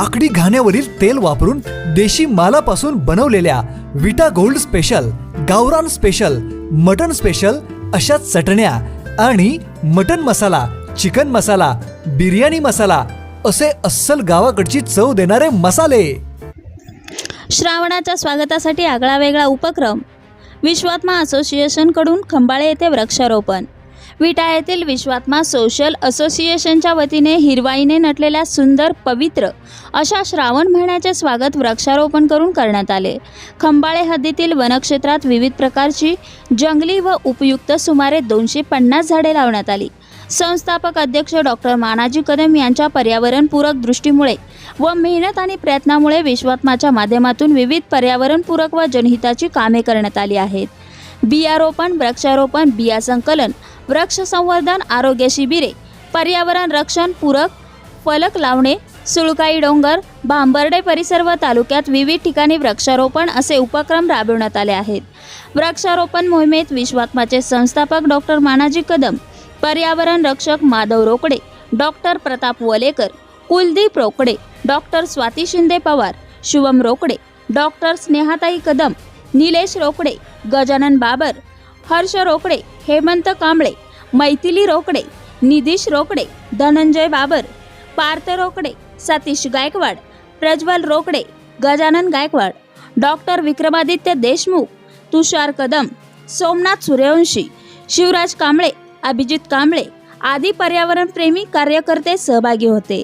लाकडी घाण्यावरील तेल वापरून देशी मालापासून बनवलेल्या विटा गोल्ड स्पेशल गावरान स्पेशल मटन स्पेशल अशा चटण्या आणि मटन मसाला चिकन मसाला बिर्याणी मसाला असे अस्सल गावाकडची चव देणारे मसाले. श्रावणाच्या स्वागतासाठी आगळा वेगळा उपक्रम. विश्वात्मा असोसिएशनकडून खंबाळे येथे वृक्षारोपण. विटा येथील विश्वात्मा सोशल असोसिएशनच्या वतीने हिरवाईने नटलेल्या सुंदर पवित्र अशा श्रावण महिन्याचे स्वागत वृक्षारोपण करून करण्यात आले. खंबाळे हद्दीतील वनक्षेत्रात विविध प्रकारची जंगली व उपयुक्त सुमारे दोनशे पन्नास झाडे लावण्यात आली. संस्थापक अध्यक्ष डॉक्टर मानाजी कदम यांच्या पर्यावरणपूरक दृष्टीमुळे व मेहनत आणि प्रयत्नामुळे विश्वात्माच्या माध्यमातून विविध पर्यावरणपूरक व जनहिताची कामे करण्यात आली आहेत. बियारोपण वृक्षारोपण बिया संकलन वृक्ष संवर्धन आरोग्य शिबिरे पर्यावरण रक्षण पूरक फलक लावणे सुळकाई डोंगर भांबर्डे परिसर व तालुक्यात विविध ठिकाणी वृक्षारोपण असे उपक्रम राबविण्यात आले आहेत. वृक्षारोपण मोहिमेत विश्वात्माचे संस्थापक डॉक्टर मानाजी कदम पर्यावरण रक्षक Madhav Rokade doctor Pratap Walekar Kuldeep Rokade doctor Swati Shinde Pawar Shubham Rokade doctor Snehatai Kadam Nilesh Rokade Gajanan Babar Harsh Rokade Hemant Kamble Maithili Rokade Nidhish Rokade Dhananjay Babar Parth Rokade Satish Gaikwad Prajwal Rokade Gajanan Gaikwad doctor Vikramaditya Deshmukh Tushar Kadam Somnath Suryavanshi Shivraj Kamble Abhijit Kamble आदी पर्यावरणप्रेमी कार्यकर्ते सहभागी होते.